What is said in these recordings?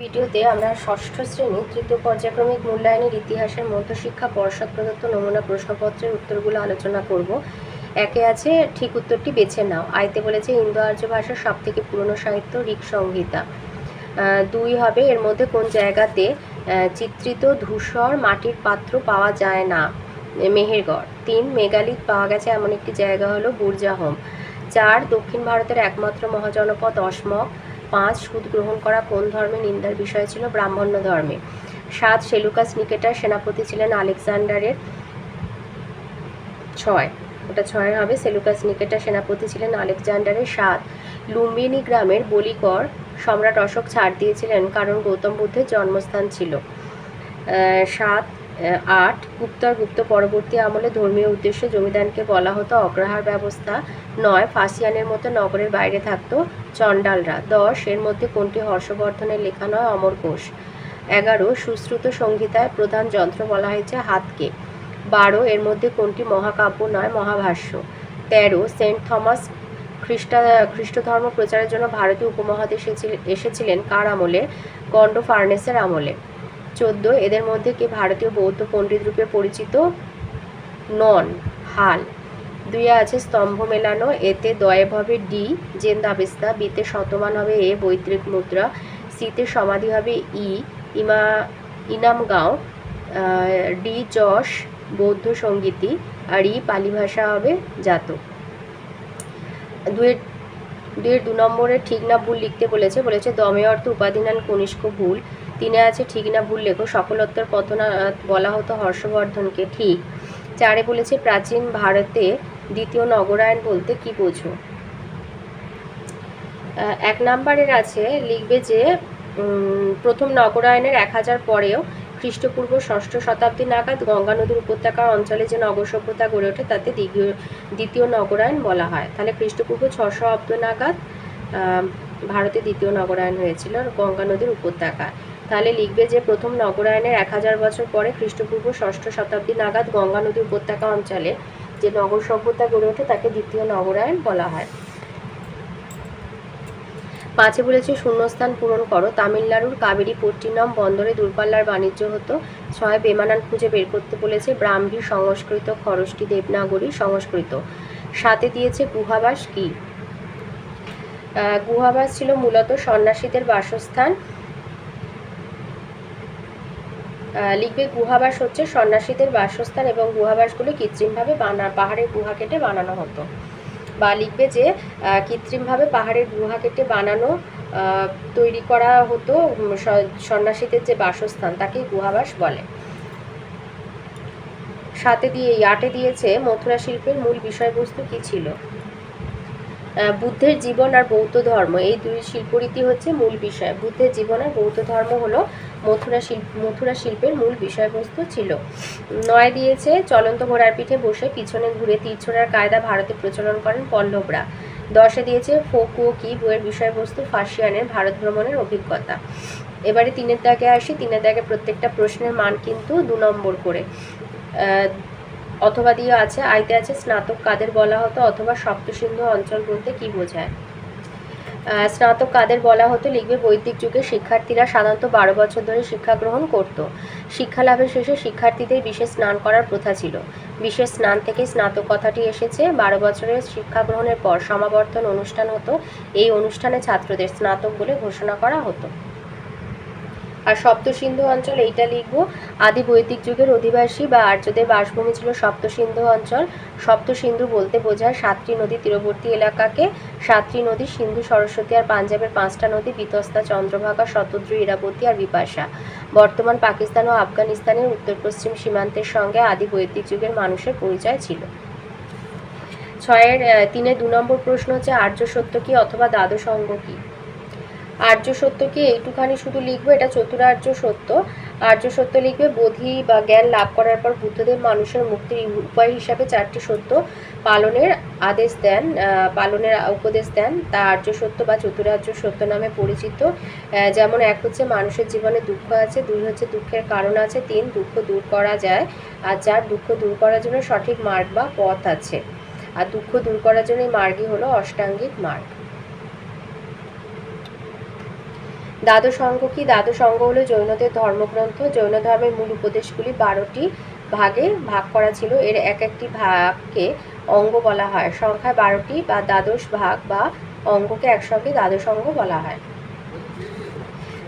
ভিডিওতে আমরা ষষ্ঠ শ্রেণি তৃতীয় পর্যায়ক্রমিক মূল্যায়নের ইতিহাসের মধ্যশিক্ষা পর্ষদ প্রদত্ত নমুনা প্রশ্নপত্রের উত্তরগুলো আলোচনা করব। একে আছে, ঠিক উত্তরটি বেছে নাও। আইতে বলেছে ইন্দো আর্য ভাষার সব থেকে পুরনো সাহিত্য ঋক সংহিতা দুই হবে, এর মধ্যে কোন জায়গাতে চিত্রিত ধূসর মাটির পাত্র পাওয়া যায় না? মেহেরগড়। তিন মেগালিথ পাওয়া গেছে এমন একটি জায়গা হলো বুরজাহোম। চার, দক্ষিণ ভারতের একমাত্র মহাজনপদ অসমক পাঁচ সুদ গ্রহণ করা কোন ধর্মে নিন্দার বিষয় ছিল? ব্রাহ্মণ্য ধর্মে। সাত সেলুকাস নিকেটার সেনাপতি ছিলেন আলেকজান্ডারের ছয়। ওটা ছয় হবে। সেলুকাস নিকেটার সেনাপতি ছিলেন আলেকজান্ডারের সাত। লুম্বিনী গ্রামের বলিকর সম্রাট অশোক ছাড় দিয়েছিলেন কারণ গৌতম বুদ্ধের জন্মস্থান ছিল। সাত আট গুপ্তর গুপ্ত পরবর্তী আমলে ধর্মীয় উদ্দেশ্যে জমিদানকে বলা হতো অগ্রহার ব্যবস্থা। নয়, ফাসিয়ানের মতো নগরের বাইরে থাকতো চণ্ডালরা। দশ, এর মধ্যে কোনটি হর্ষবর্ধনের লেখা নয়? অমর ঘোষ। এগারো, সুশ্রুত সংহিতায় প্রধান যন্ত্র বলা হয়েছে হাতকে। বারো, এর মধ্যে কোনটি মহাকাব্য নয়? মহাভাষ্য। তেরো, সেন্ট থমাস খ্রিস্টা খ্রিস্ট ধর্ম প্রচারের জন্য ভারতীয় উপমহাদেশে এসেছিলেন কার আমলে? গন্ড ফার্নেসের আমলে। চোদ্দ, এদের মধ্যে কে ভারতীয় বৌদ্ধ পণ্ডিত রূপে পরিচিত? নন, হাল। দুইয়ে আছে স্তম্ভ মেলানো, এতে দয়েব হবে ডি জেন দাবেস্তা বিতে শতমান হবে এ, বৈত্রিক মুদ্রা, সিতে সমাধি হবে ই, ইমা ইনামগাঁও ডি, যশ, বৌদ্ধ সঙ্গীতি, আর ই, পালি ভাষা হবে জাতক। দুয়ের দুয়ের দু নম্বরে ঠিক না ভুল লিখতে বলেছে বলেছে দমে অর্থ উপাধি উপাধিনান কনিষ্ক ভুল। তিনে আছে ঠিক না ভুল লেখো। সকলোত্তর পতনা বলা হতো হর্ষবর্ধনকে ঠিক। চারে বলেছে, প্রাচীন ভারতে দ্বিতীয় নগরায়ণ বলতে কি বোঝো? এক নাম্বারের আছে, লিখবে যে প্রথম নগরায়ণের এক হাজার পরেও খ্রিস্টপূর্ব ষষ্ঠ শতাব্দী নাগাদ গঙ্গা নদীর উপত্যকার অঞ্চলে যে নগর সভ্যতা গড়ে ওঠে, তাতে দ্বিতীয় দ্বিতীয় নগরায়ণ বলা হয়। তাহলে খ্রিস্টপূর্ব ছশো অব্দ নাগাদ ভারতে দ্বিতীয় নগরায়ণ হয়েছিল গঙ্গা নদীর উপত্যকায়। তাহলে লিখবে যে প্রথম নগরায়নের এক হাজার বছর পরে খ্রিস্টপূর্ব ষষ্ঠ শতাব্দী নাগাদ গঙ্গা নদী উপত্যকা অঞ্চলে যে নগর সভ্যতা গড়ে ওঠে, তাকে দ্বিতীয় নগরায়ন বলা হয়। পাঁচে বলেছে, শূন্যস্থান পূরণ করো। তামিলনাড়ুর কাবেরী পট্টিনম বন্দরে দূরপাল্লার বাণিজ্য হতো। ছয় বেমানান খুঁজে বের করতে বলেছে, ব্রাহ্মী সংস্কৃত খরষ্টি দেবনাগরী সংস্কৃত। সাথে দিয়েছে, গুহাবাস কি? গুহাবাস ছিল মূলত সন্ন্যাসীদের বাসস্থান। লিখবে গুহাবাস হচ্ছে সন্ন্যাসীদের বাসস্থান এবং গুহাবাসগুলো কৃত্রিমভাবে বানা, পাহাড়ের গুহা কেটে বানানো হতো। বা লিখবে যে কৃত্রিমভাবে পাহাড়ের গুহা কেটে বানানো তৈরি করা হতো সন্ন্যাসীদের যে বাসস্থান তাকে গুহাবাস বলে। সাথে দিয়ে আটে দিয়েছে মথুরা শিল্পের মূল বিষয়বস্তু কি ছিল? বুদ্ধের জীবন আর বৌদ্ধ ধর্ম, এই দুই শিল্পরীতি হচ্ছে মূল বিষয়। বুদ্ধের জীবন আর বৌদ্ধ ধর্ম হলো মথুরা শিল্প মথুরা শিল্পের মূল বিষয়বস্তু ছিল। নয় দিয়েছে চলন্ত ঘোড়ার পিঠে বসে পিছনে ঘুরে তীর ছোড়ার কায়দা ভারতে প্রচলন করেন পল্লবরা। দশে দিয়েছে ফোকো কি বইয়ের বিষয়বস্তু ফার্সিয়ানের ভারত ভ্রমণের অভিজ্ঞতা। এবারে তিনের দাগে আসি, তিনের দাগে প্রত্যেকটা প্রশ্নের মান কিন্তু দু নম্বর করে। অথবা দিয়ে আছে, আইতে আছে, স্নাতক কাদের বলা হতো, অথবা সপ্তসিন্ধু অঞ্চল বলতে কি বোঝায়? স্নাতক কাদের বলা হতো, লিখবে বৈদিক যুগে শিক্ষার্থীরা সাধারণত বারো বছর ধরে শিক্ষা গ্রহণ করত। শিক্ষা লাভের শেষে শিক্ষার্থীদের বিশেষ স্নান করার প্রথা ছিল। বিশেষ স্নান থেকে স্নাতক কথাটি এসেছে। বারো বছরের শিক্ষা গ্রহণের পর সমাবর্তন অনুষ্ঠান হতো। এই অনুষ্ঠানে ছাত্রদের স্নাতক বলে ঘোষণা করা হতো। আর সপ্তসিন্ধু অঞ্চল এইটা লিখব। আদি বৈদিক যুগের অধিবাসী বা আর্যদের বাসভূমি ছিল সপ্তসিন্ধু অঞ্চল। সপ্তসিন্ধু বলতে বোঝায় সাতটি নদী তীরবর্তী এলাকাকে। সাতটি নদী সিন্ধু সরস্বতী আর পাঞ্জাবের পাঁচটা নদী বিতস্তা চন্দ্রভাগা শতদ্রু ইরাবতী আর বিপাশা। বর্তমান পাকিস্তান ও আফগানিস্তানের উত্তর পশ্চিম সীমান্তের সঙ্গে আদি বৈদিক যুগের মানুষের পরিচয় ছিল। ছয়ের আহ, তিনে দু নম্বর প্রশ্ন হচ্ছে আর্য সত্য কি অথবা দ্বাদশ অঙ্গ কি? আর্য সত্য কি এইটুখানি শুধু লিখব? এটা চতুরার্য সত্য। আর্য সত্য লিখবে, বোধি বা জ্ঞান লাভ করার পর বুদ্ধদেব মানুষের মুক্তির উপায় হিসাবে চারটি সত্য পালনের আদেশ দেন পালনের উপদেশ দেন। তা আর্য সত্য বা চতুরার্য সত্য নামে পরিচিত। যেমন এক হচ্ছে মানুষের জীবনে দুঃখ আছে, দুই হচ্ছে দুঃখের কারণ আছে, তিন দুঃখ দূর করা যায়, আর চার দুঃখ দূর করার জন্য সঠিক মার্গ বা পথ আছে। আর দুঃখ দূর করার জন্য মার্গই হলো অষ্টাঙ্গিক মার্গ। দ্বাদশ অঙ্গ কি? দ্বাদশ অঙ্গ হলো জৈনদের ধর্মগ্রন্থ। জৈন ধর্মের মূল উপদেশগুলি বারোটি ভাগে ভাগ করা ছিল। এর এক একটি ভাগকে অঙ্গ বলা হয়। সংখ্যায় বারোটি বা দ্বাদশ ভাগ বা অঙ্গকে একসঙ্গে দ্বাদশ অঙ্গ বলা হয়।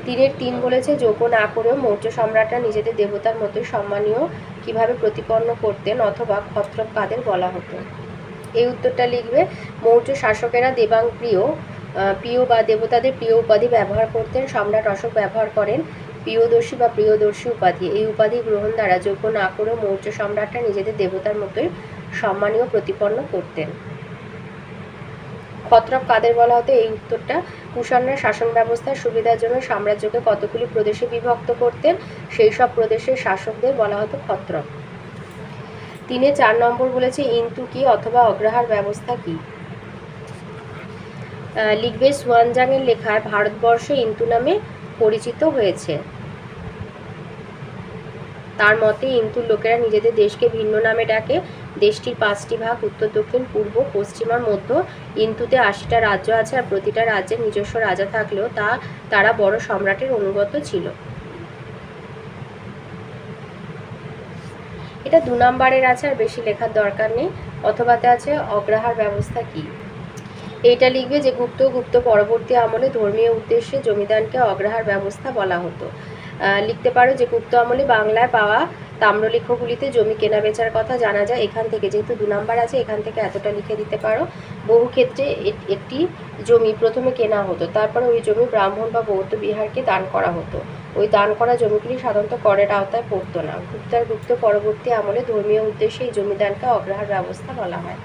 তিনের তিন বলেছে যোগ্য না করেও মৌর্য সম্রাটরা নিজেদের দেবতার মতোই সম্মানীয় কীভাবে প্রতিপন্ন করতেন অথবা ক্ষত্রপ কাদের বলা হতো। এই উত্তরটা লিখবে, মৌর্য শাসকেরা দেবাং প্রিয় বা দেবতাদের প্রিয় উপাধি ব্যবহার করতেন, সম্রাট অশোক ব্যবহার করেন, প্রিয়দর্শী বা প্রিয়দর্শী উপাধি। এই উপাধি গ্রহণ দ্বারা যোগ্য না করেও মৌর্য সম্রাটরা নিজেদের দেবতার মতোই সম্মানীয় প্রতিপন্ন করতেন। ক্ষত্রপ কাদের বলা হতো? এই উত্তরটা কুষাণরা শাসন ব্যবস্থার সুবিধার জন্য সাম্রাজ্যকে কতগুলি প্রদেশে বিভক্ত করতেন, সেই সব প্রদেশের শাসকদের বলা হতো ক্ষত্রপ তিনে চার নম্বর বলেছে, ইন্তু কি অথবা অগ্রহার ব্যবস্থা কি? লিখবে সুয়ানজাংয়ের লেখায় ভারতবর্ষ ইন্তু নামে পরিচিত হয়েছে। তার মতে ইন্তুর লোকেরা নিজেদের দেশকে ভিন্ন নামে ডাকে। দেশটির পাঁচটি ভাগ, উত্তর, দক্ষিণ, পূর্ব পশ্চিমার মধ্য। ইন্তুতে আশিটা রাজ্য আছে আর প্রতিটা রাজ্যের নিজস্ব রাজা থাকলেও তা, তারা বড় সম্রাটের অনুগত ছিল। এটা দু নম্বরের আছে আর বেশি লেখার দরকার নেই। অথবাতে আছে, অগ্রহার ব্যবস্থা কি? এইটা লিখবে যে গুপ্ত গুপ্ত পরবর্তী আমলে ধর্মীয় উদ্দেশ্যে জমিদানকে অগ্রহার ব্যবস্থা বলা হতো। লিখতে পারো যে গুপ্ত আমলে বাংলায় পাওয়া তাম্রলিখগুলিতে জমি কেনা বেচার কথা জানা যায়। এখান থেকে যেহেতু দু নাম্বার আছে, এখান থেকে এতটা লিখে দিতে পারো। বহু ক্ষেত্রে একটি জমি প্রথমে কেনা হতো, তারপরে ওই জমি ব্রাহ্মণ বা বৌদ্ধ বিহারকে দান করা হতো। ওই দান করা জমিগুলি সাধারণত করের আওতায় পড়তো না। গুপ্তার গুপ্ত পরবর্তী আমলে ধর্মীয় উদ্দেশ্যে এই জমিদানকে অগ্রহার ব্যবস্থা বলা হয়।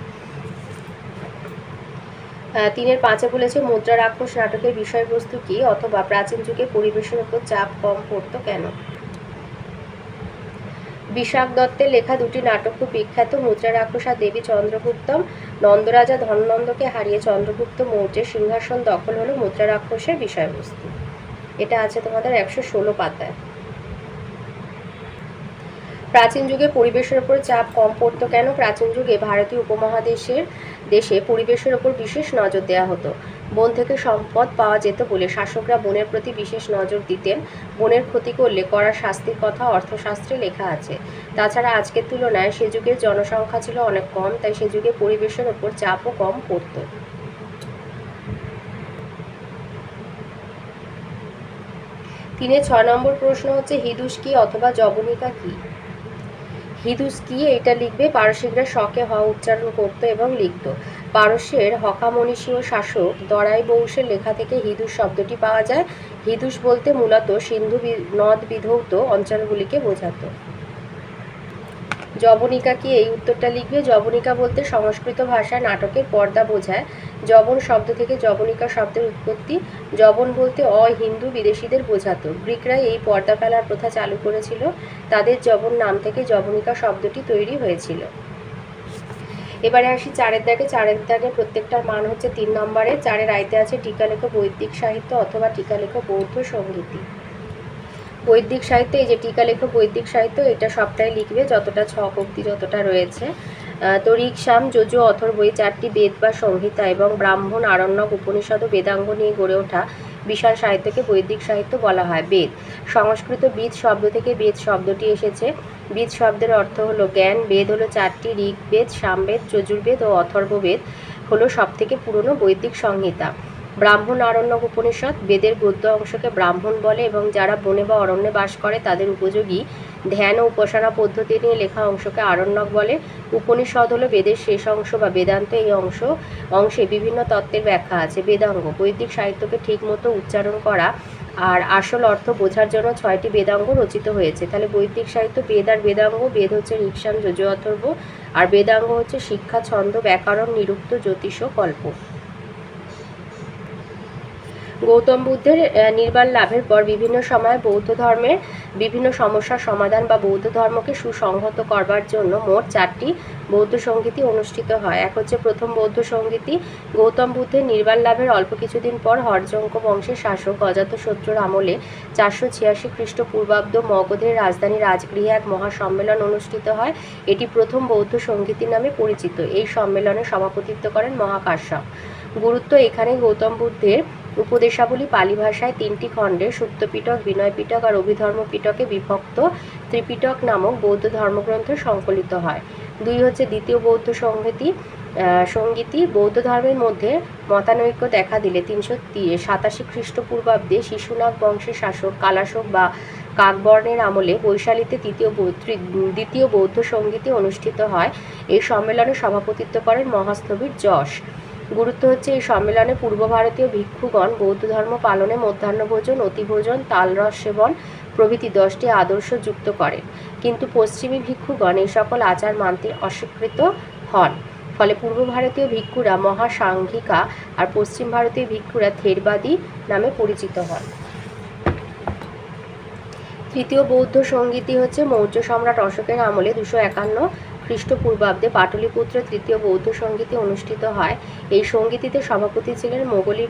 তিনের পাঁচে বলেছে, মুদ্রা রাক্ষস নাটকের বিষয়বস্তু কি অথবা প্রাচীন যুগে পরিবেশের উপর চাপ কম পড়তো কেন? বিশাখ দত্তের লেখা দুটি নাটক খুব বিখ্যাত, মুদ্রা রাক্ষস দেবী চন্দ্রগুপ্তম। নন্দরাজা ধননন্দকে হারিয়ে চন্দ্রগুপ্ত মৌর্যের সিংহাসন দখল হলো মুদ্রা রাক্ষসের বিষয়বস্তু। এটা আছে তোমাদের একশো ষোলো পাতায়। প্রাচীন যুগে পরিবেশের ওপর চাপ কম পড়তো কেন? প্রাচীন যুগে ভারতীয় উপমহাদেশের দেশে পরিবেশের ওপর বিশেষ নজর দেওয়া হতো। বন থেকে সম্পদ পাওয়া যেত বলে শাসকরা বনের প্রতি বিশেষ নজর দিতেন। বনের ক্ষতি করলে করার শাস্তির কথা অর্থশাস্ত্রে লেখা আছে। তাছাড়া আজকের তুলনায় সে যুগের জনসংখ্যা ছিল অনেক কম, তাই সে যুগে পরিবেশের ওপর চাপও কম পড়তো। তিনে ছয় নম্বর প্রশ্ন হচ্ছে, হিদুস কি অথবা জবনিকা কি? হিদুস কি এটা লিখবে, পারসিকরা শখে হ উচ্চারণ করত এবং লিখত। পারস্যের হকামনীষীয় শাসক দরাই বংশের লেখা থেকে হিদুস শব্দটি পাওয়া যায়। হিদুস বলতে মূলত সিন্ধু নদ বিধৌত অঞ্চলগুলিকে বোঝাতো। জবনিকা কি এই উত্তরটা লিখবে? যবনিকা বলতে সংস্কৃত ভাষায় নাটকের পর্দা বোঝায়। যবন শব্দ থেকে যবনিকা শব্দের উৎপত্তি। যবন বলতে অ হিন্দু বিদেশিদের বোঝাতো। গ্রিকরা এই পর্দা ফেলার প্রথা চালু করেছিল। তাদের যবন নাম থেকে যবনিকা শব্দটি তৈরি হয়েছিল। এবারে আসি চারের দাগে। চারের দাগে প্রত্যেকটার মান হচ্ছে তিন নম্বরে। চারের আয়তে আছে টিকালেখ বৈদিক সাহিত্য অথবা টিকালেখ বৌদ্ধ সঙ্গীতি। বৈদিক সাহিত্য, এই যে টিকালেখ বৈদিক সাহিত্য, এটা সবটাই লিখবে যতটা ছক অব্দি যতটা রয়েছে। তো ঋকসাম যজু অথর্ব এই চারটি বেদ বা সংহিতা এবং ব্রাহ্মণ, আরণ্যক উপনিষদ ও বেদাঙ্গ নিয়ে গড়ে ওঠা বিশাল সাহিত্যকে বৈদিক সাহিত্য বলা হয়, বেদ। সংস্কৃত বিদ শব্দ থেকে বেদ শব্দটি এসেছে। বেদ শব্দের অর্থ হলো জ্ঞান, বেদ হলো চারটি ঋগ্বেদ, সামবেদ, যজুর্বেদ ও অথর্ববেদ হলো সবথেকে পুরনো বৈদিক সংহিতা। ব্রাহ্মণ আরণ্যক উপনিষদ বেদের গদ্য অংশকে ব্রাহ্মণ বলে এবং যারা বনে বা অরণ্যে বাস করে তাদের উপযোগী ধ্যান ও উপাসনা পদ্ধতি নিয়ে লেখা অংশকে আরণ্যক বলে। উপনিষদ হলো বেদের শেষ অংশ বা বেদান্ত এই অংশ অংশে বিভিন্ন তত্ত্বের ব্যাখ্যা আছে। বেদাঙ্গ, বৈদিক সাহিত্যকে ঠিকমতো উচ্চারণ করা আর আসল অর্থ বোঝার জন্য ছয়টি বেদাঙ্গ রচিত হয়েছে। তাহলে বৈদিক সাহিত্য বেদ আর বেদাঙ্গ, বেদ হচ্ছে ঋকসান, যজু অথর্ব আর বেদাঙ্গ হচ্ছে শিক্ষা, ছন্দ, ব্যাকরণ, নিরুক্ত, জ্যোতিষ কল্প। গৌতম বুদ্ধের নির্বাণ লাভের পর বিভিন্ন সময়ে বৌদ্ধ ধর্মের বিভিন্ন সমস্যার সমাধান বা বৌদ্ধ ধর্মকে সুসংহত করবার জন্য মোট চারটি বৌদ্ধ সঙ্গীতি অনুষ্ঠিত হয়। এক হচ্ছে প্রথম বৌদ্ধ সঙ্গীতি গৌতম বুদ্ধের নির্বাণ লাভের অল্প কিছুদিন পর হরজঙ্ক বংশের শাসক অজাতশত্রুর আমলে চারশো ছিয়াশি খ্রিস্টপূর্বাব্দ মগধের রাজধানী রাজগৃহে এক মহাসম্মেলন অনুষ্ঠিত হয়। এটি প্রথম বৌদ্ধ সঙ্গীতি নামে পরিচিত। এই সম্মেলনে সভাপতিত্ব করেন মহাকাশ্যপ। গুরুত্ব এখানে গৌতম বুদ্ধের উপদেশাবলী পালি ভাষায় তিনটি খণ্ডে সুপ্তপিটক বিনয় পিটক আর অভিধর্ম পিটকে বিভক্ত ত্রিপিটক নামক বৌদ্ধ ধর্মগ্রন্থ সংকলিত হয়। দুই হচ্ছে দ্বিতীয় বৌদ্ধ সংহিতি সঙ্গীতি বৌদ্ধ ধর্মের মধ্যে মতানৈক্য দেখা দিলে তিনশো সাতাশি খ্রিস্টপূর্বাব্দে শিশুনাগ বংশের শাসক কালাশোক বা কাকবর্ণের আমলে বৈশালীতে তৃতীয় দ্বিতীয় বৌদ্ধ সঙ্গীতি অনুষ্ঠিত হয়। এই সম্মেলনে সভাপতিত্ব করেন মহাস্থবির যশ। গুরুত্ব হচ্ছে এই সম্মেলনে পূর্ব ভারতীয় ভিক্ষুগণ, বৌদ্ধ ধর্ম পালনে মধ্যাহ্নভোজন অতিভোজন তালরস সেবন প্রভৃতি দশটি আদর্শ যুক্ত করেন কিন্তু পশ্চিমী ভিক্ষুগণ এই সকল আচার মানতে অস্বীকৃত হন। ফলে পূর্ব ভারতীয় ভিক্ষুরা মহাসাংঘিকা আর পশ্চিম ভারতীয় ভিক্ষুরা থেরবাদী নামে পরিচিত হন। তৃতীয় বৌদ্ধ সঙ্গীতি হচ্ছে মৌর্য সম্রাট অশোকের আমলে দুশো একান্ন খ্রিস্টপূর্বাব্দে পাটলিপুত্র তৃতীয় বৌদ্ধ সঙ্গীতি অনুষ্ঠিত হয়। এই সঙ্গীতিতে সভাপতি ছিলেন মোগলি,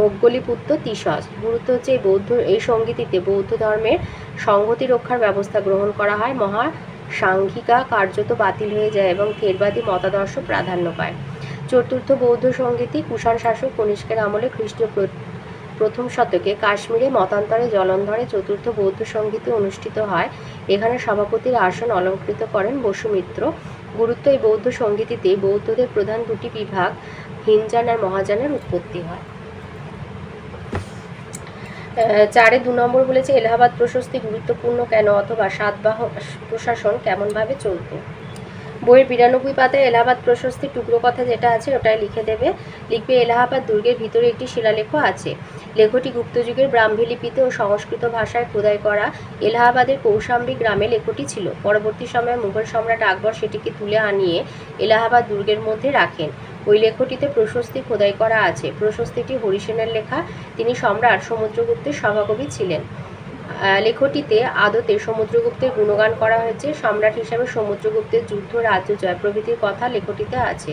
মোগলিপুত্র তিসজ গুরুত্ব হচ্ছে এই বৌদ্ধ, এই সঙ্গীতিতে বৌদ্ধ ধর্মের সংহতি রক্ষার ব্যবস্থা গ্রহণ করা হয়। মহা সাংঘিকা কার্যত বাতিল হয়ে যায় এবং থেরবাদী মতাদর্শ প্রাধান্য পায়। চতুর্থ বৌদ্ধ সঙ্গীতি কুষাণ শাসক কনিষ্কের আমলে খ্রিস্টীয় প্রথম শতকে কাশ্মীরে মতান্তরে জলন্ধরে চতুর্থ বৌদ্ধ সঙ্গীতি অনুষ্ঠিত হয়। এখানে সভাপতির আসন অলঙ্কৃত করেন বসুমিত্র গুরুত্ব এই বৌদ্ধ সঙ্গীতিতে বৌদ্ধদের প্রধান দুটি বিভাগ, হিনজান আর মহাজানের উৎপত্তি হয়। চারে দু নম্বর বলেছে, এলাহাবাদ প্রশস্তি গুরুত্বপূর্ণ কেন? অথবা সাতবাহ প্রশাসন কেমনভাবে চলতো? বইয়ের বিরানব্বই পাতায় এলাহাবাদ প্রশস্তি টুকরো কথা যেটা আছে ওটাই লিখে দেবে। লিখবে এলাহাবাদ দুর্গের ভিতরে একটি শিলালেখ আছে। লেখটি গুপ্ত যুগের ব্রাহ্মী লিপিতে ও সংস্কৃত ভাষায় খোদাই করা এলাহাবাদের কৌশাম্বী গ্রামে লেখটি ছিল। পরবর্তী সময়ে মুঘল সম্রাট আকবর সেটিকে তুলে আনিয়ে এলাহাবাদ দুর্গের মধ্যে রাখেন। ওই লেখটিতে প্রশস্তি খোদাই করা আছে। প্রশস্তিটি হরিসেনের লেখা। তিনি সম্রাট সমুদ্রগুপ্তের সভাকবি ছিলেন। লেখটিতে আদতে সমুদ্রগুপ্তের গুণগান করা হয়েছে। সম্রাট হিসাবে সমুদ্রগুপ্তের যুদ্ধ, রাজ্য, জয় প্রভৃতির কথা লেখটিতে আছে।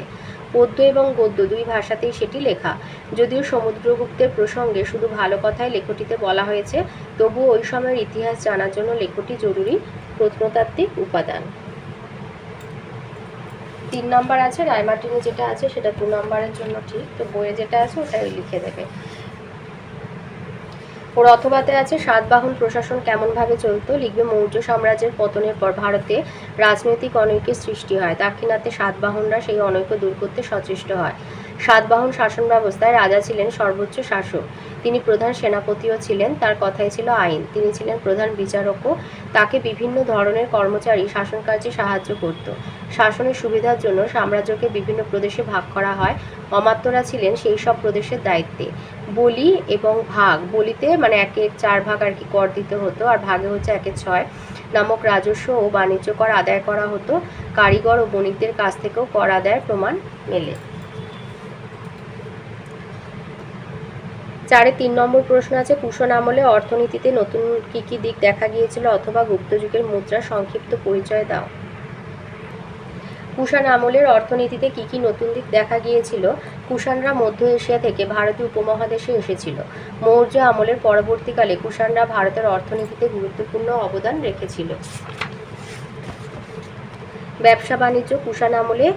পদ্য এবং গদ্য দুই ভাষাতেই সেটি লেখা। যদিও সমুদ্রগুপ্তের প্রসঙ্গে শুধু ভালো কথাই লেখটিতে বলা হয়েছে, তবুও ওই সময়ের ইতিহাস জানার জন্য লেখটি জরুরি প্রত্নতাত্ত্বিক উপাদান। তিন নম্বর আছে রায়মার্টিনে যেটা আছে সেটা দু নম্বরের জন্য ঠিক। তো বইয়ে যেটা আছে ওটাই লিখে দেবে। ওর অথবাতে আছে, সাতবাহন প্রশাসন কেমনভাবে চলত, লিখবে মৌর্য সাম্রাজ্যের পতনের পর ভারতে রাজনৈতিক অনৈক্যের সৃষ্টি হয়। দাক্ষিণাত্যে সাতবাহনরা সেই অনৈক্য দূর করতে সচেষ্ট হয়। সাতবাহন শাসন ব্যবস্থায় রাজা ছিলেন সর্বোচ্চ শাসক। তিনি প্রধান সেনাপতিও ছিলেন, তার কথাই ছিল আইন। তিনি ছিলেন প্রধান বিচারকও। তাকে বিভিন্ন ধরনের কর্মচারী শাসন কার্যে সাহায্য করত। শাসনের সুবিধার জন্য সাম্রাজ্যকে বিভিন্ন প্রদেশে ভাগ করা হয়। অমাত্যরা ছিলেন সেই সব প্রদেশের দায়িত্বে। বলি এবং ভাগ। বলিতে মানে একে চার ভাগ আর কি কর দিতে হতো আর ভাগে হচ্ছে একে ছয়। নামক রাজস্ব ও বাণিজ্য কর আদায় করা হতো। কারিগর ও বণিকদের কাছ থেকেও কর আদায়ের প্রমাণ মেলে। চারে তিন নম্বর প্রশ্ন আছে কুষণ আমলে অর্থনীতিতে নতুন কি কি দিক দেখা গিয়েছিল অথবা গুপ্ত যুগের মুদ্রা সংক্ষিপ্ত পরিচয় দাও। কুষাণ আমলের অর্থনীতিতে কি কি নতুন দিক দেখা গিয়েছিল, কুষাণরা মধ্য এশিয়া থেকে ভারতীয় উপমহাদেশে এসেছিল। মৌর্য আমলের পরবর্তীকালে কুষাণরা ভারতের অর্থনীতিতে গুরুত্বপূর্ণ অবদান রেখেছিল। ব্যবসা বাণিজ্য কুষাণ আমলে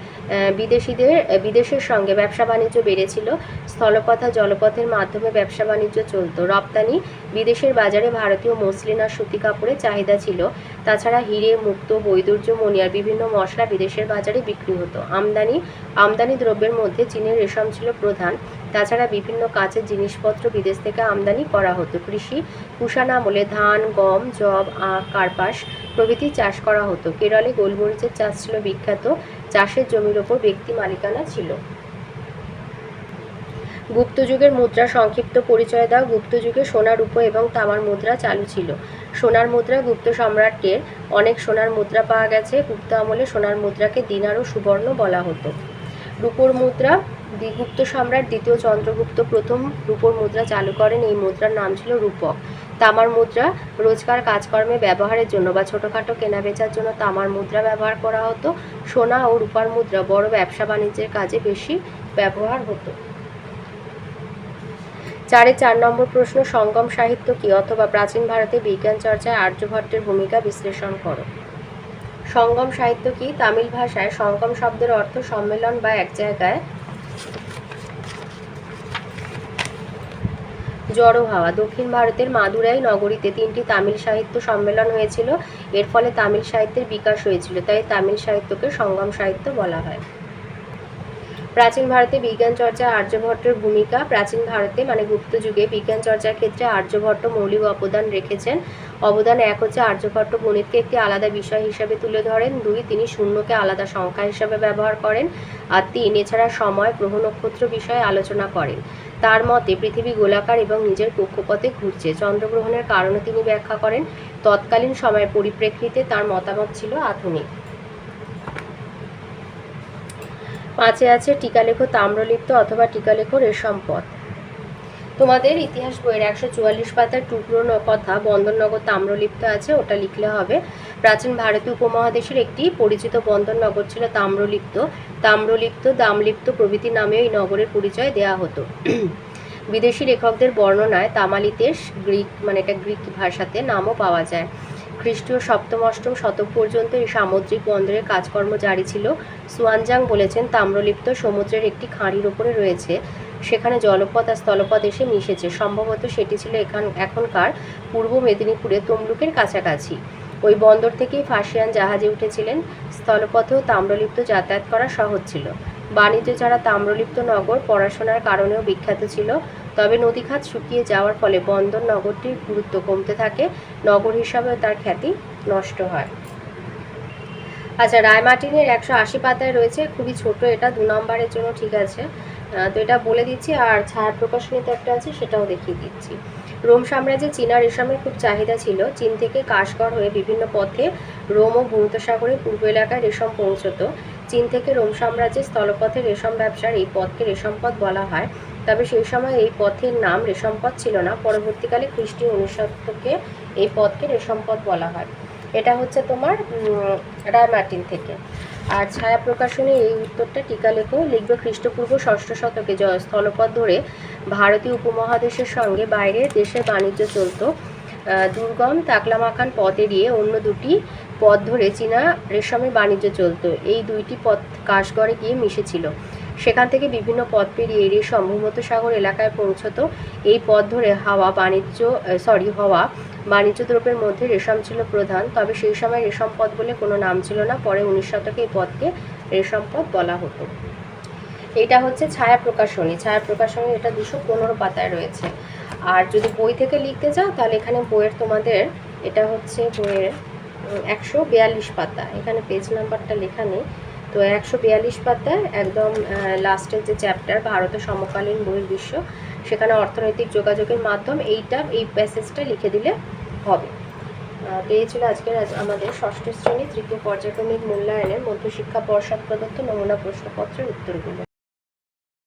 বিদেশিদের বিদেশের সঙ্গে ব্যবসা বাণিজ্য বেড়েছিল। স্থলপথা জলপথের মাধ্যমে ব্যবসা বাণিজ্য চলতো। রপ্তানি বিদেশের বাজারে ভারতীয় মসলিন আর সুতি কাপড়ের চাহিদা ছিল। তাছাড়া হিরে, মুক্ত, বৈদুর্য, মণি আর বিভিন্ন মশলা বিদেশের বাজারে বিক্রি হতো। আমদানি আমদানি দ্রব্যের মধ্যে চীনের রেশম ছিল প্রধান। তাছাড়া বিভিন্ন কাঁচের জিনিসপত্র বিদেশ থেকে আমদানি করা হতো। কৃষি কুষাণ আমলে ধান, গম যব আখ কার্পাস প্রভৃতি চাষ করা হতো। কেরলে গোলমরিচের চাষ ছিল বিখ্যাত। চাষের জমির ওপর ব্যক্তি মালিকানা ছিল। গুপ্ত যুগের মুদ্রা সংক্ষিপ্ত পরিচয় দাও। গুপ্ত যুগে সোনা রূপো এবং তামার মুদ্রা চালু ছিল। সোনার মুদ্রা গুপ্ত সম্রাটের অনেক সোনার মুদ্রা পাওয়া গেছে। গুপ্ত আমলে সোনার মুদ্রাকে দিনার ও সুবর্ণ বলা হতো। রূপোর মুদ্রা দি- গুপ্ত সম্রাট দ্বিতীয় চন্দ্রগুপ্ত প্রথম রূপোর মুদ্রা চালু করেন। এই মুদ্রার নাম ছিল রূপক। তামার মুদ্রা রোজকার কাজকর্মে ব্যবহারের জন্য বা ছোটোখাটো কেনাবেচার জন্য তামার মুদ্রা ব্যবহার করা হতো। সোনা ও রূপার মুদ্রা বড় ব্যবসা বাণিজ্যের কাজে বেশি ব্যবহার হতো। চারে চার নম্বর প্রশ্ন, সঙ্গম সাহিত্য কি অথবা প্রাচীন ভারতে বিজ্ঞান চর্চায় আর্যভট্টের ভূমিকা বিশ্লেষণ করো। সঙ্গম সাহিত্য কি? তামিল ভাষায় সঙ্গম শব্দের অর্থ সম্মেলন বা এক জায়গায় জড়ো হাওয়া। দক্ষিণ ভারতের মাদুরাই নগরীতে তিনটি তামিল সাহিত্য সম্মেলন হয়েছিল। এর ফলে তামিল সাহিত্যের বিকাশ হয়েছিল, তাই তামিল সাহিত্যকে সঙ্গম সাহিত্য বলা হয়। প্রাচীন ভারতে বিজ্ঞান চর্চা আর্যভট্টের ভূমিকা। প্রাচীন ভারতে মানে গুপ্ত যুগে বিজ্ঞান চর্চার ক্ষেত্রে আর্যভট্ট মৌলিক অবদান রেখেছেন। অবদান এক হচ্ছে আর্যভট্ট গণিতকে একটি আলাদা বিষয় হিসেবে তুলে ধরেন। দুই, তিনি শূন্যকে আলাদা সংখ্যা হিসেবে ব্যবহার করেন। আর তিন, এছাড়া সময়, গ্রহ নক্ষত্র বিষয়ে আলোচনা করেন। তার মতে, পৃথিবী গোলাকার এবং নিজের কক্ষপথে ঘুরছে। চন্দ্রগ্রহণের কারণে তিনি ব্যাখ্যা করেন, তৎকালীন সময়ের পরিপ্রেক্ষিতে তার মতামত ছিল আধুনিক। পাঁচে আছে টিকালেখো তাম্রলিপ্ত অথবা টিকালেখো রেশম পথ তোমাদের ইতিহাস বইয়ের একশো চুয়াল্লিশ পাতার টুকরো কথা বন্দরনগর তাম্রলিপ্ত আছে, ওটা লিখলে হবে। প্রাচীন ভারতীয় উপমহাদেশের একটি পরিচিত বন্দরনগর ছিল তাম্রলিপ্ত। তাম্রলিপ্ত, দামলিপ্ত প্রভৃতি নামেও এই নগরের পরিচয় দেয়া হতো। বিদেশি লেখকদের বর্ণনায় তামালিতেশ গ্রিক মানে এটা গ্রিক ভাষাতে নামও পাওয়া যায়। খ্রিস্টীয় সপ্তম, অষ্টম শতক পর্যন্ত এই সামুদ্রিক বন্দরের কাজকর্ম জারি ছিল। সুয়ানজাং বলেছেন, তাম্রলিপ্ত সমুদ্রের একটি খাঁড়ির ওপরে রয়েছে। সেখানে জলপথ আর স্থলপথ এসে মিশেছে। সম্ভবত সেটি ছিল এখান এখনকার পূর্ব মেদিনীপুরে তমলুকের কাছাকাছি। ওই বন্দর থেকেই ফাঁসিয়ান জাহাজে উঠেছিলেন। স্থলপথেও তাম্রলিপ্ত যাতায়াত করা সহজ ছিল। বাণিজ্য ছাড়া তাম্রলিপ্ত নগর পড়াশোনার কারণেও বিখ্যাত ছিল। তবে নদীখাত শুকিয়ে যাওয়ার ফলে বন্দর নগরটির গুরুত্ব কমতে থাকে। নগর হিসাবে তার খ্যাতি নষ্ট হয়। আচ্ছা রায়মার্টিনের একশো আশি পাতায় রয়েছে। খুবই ছোট এটা, দু নম্বরের জন্য ঠিক আছে। তো এটা বলে দিচ্ছি আর ছায়া প্রকাশনীতে একটা আছে সেটাও দেখিয়ে দিচ্ছি। রোম সাম্রাজ্যে চীনা রেশমের খুব চাহিদা ছিল। চীন থেকে কাশগড় হয়ে বিভিন্ন পথে রোম ও ভূমধ্যসাগরের পূর্ব এলাকায় রেশম পৌঁছতো। চীন থেকে রোম সাম্রাজ্যের স্থলপথে রেশম ব্যবসার এই পথকে রেশম পথ বলা হয়। তবে সেই সময় এই পথের নাম রেশম পথ ছিল না। পরবর্তীকালে খ্রিস্টীয় শতকে এই পথকে রেশম পথ বলা হয়। এটা হচ্ছে তোমার উম, রায়মার্টিন থেকে। আর ছায়া প্রকাশনে এই উত্তরটা টিকা লেখো, লিখবে খ্রিস্টপূর্ব ষষ্ঠ শতকে স্থলপথ ধরে ভারতীয় উপমহাদেশের সঙ্গে বাইরের দেশে বাণিজ্য চলত। দুর্গম তাকলামাখান পথ এড়িয়ে অন্য দুটি পথ ধরে চীনা রেশমের বাণিজ্য চলত। এই দুইটি পথ কাশগড়ে গিয়ে মিশেছিল। সেখান থেকে বিভিন্ন পথ পেরিয়ে এড়িয়ে রেশম সাগর এলাকায় পৌঁছতো। এই পথ ধরে হাওয়া, বাণিজ্য সরি হওয়া, বাণিজ্য দ্রব্যের মধ্যে রেশম ছিল প্রধান। তবে সেই সময় রেশম পথ বলে কোনো নাম ছিল না। পরে উনিশ শতকে এই পথকে রেশম পথ বলা হতো। এটা হচ্ছে ছায়া প্রকাশনী। ছায়া প্রকাশনী এটা দুশো পনেরো পাতায় রয়েছে। আর যদি বই থেকে লিখতে চাও, তাহলে এখানে বইয়ের তোমাদের এটা হচ্ছে বইয়ের একশো বিয়াল্লিশ পাতা। এখানে পেজ নাম্বারটা লেখা নেই। তো একশো বিয়াল্লিশ পাতায় একদম লাস্টের যে চ্যাপ্টার ভারতের সমকালীন বহির্বিশ্ব সেখানে অর্থনৈতিক যোগাযোগের মাধ্যম, এইটা, এই প্যাসেজটা লিখে দিলে হবে। তো এই ছিল আজকের আজ- আমাদের ষষ্ঠ শ্রেণি, তৃতীয় পর্যায়ক্রমিক মূল্যায়নের মধ্যশিক্ষা পর্ষদ প্রদত্ত নমুনা প্রশ্নপত্রের উত্তরগুলো।